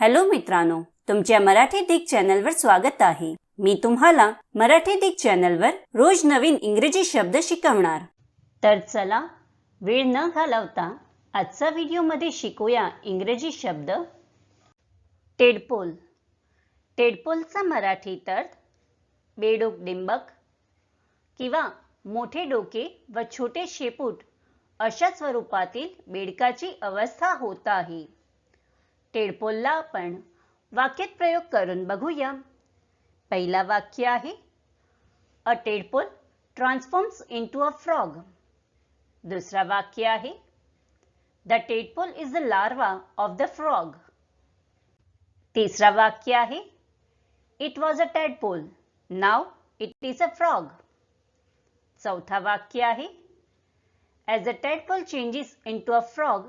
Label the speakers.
Speaker 1: Hello मित्रांनो तुमच्या मराठी दिग चॅनलवर स्वागत आहे. मी तुम्हाला मराठी दिग चॅनलवर रोज नवीन इंग्रजी शब्द शिकवणार. तर चला वेळ न घालवता आजचा व्हिडिओमध्ये शिकूया इंग्रजी शब्द. टेडपोल टेडपोलचा मराठी तर बेडूक डिंबक किंवा मोठे डोके व छोटे शेपूट अशा स्वरूपातील बेडकाची अवस्था होत आहे. टेडपोलला आपण वाक्यात प्रयोग करून बघूया. पहिला वाक्य आहे a tadpole transforms into a frog. दुसरा वाक्य आहे the tadpole is the larva of the frog. तिसरा वाक्य आहे it was a tadpole now it is a frog. चौथा वाक्य आहे as a tadpole changes into a frog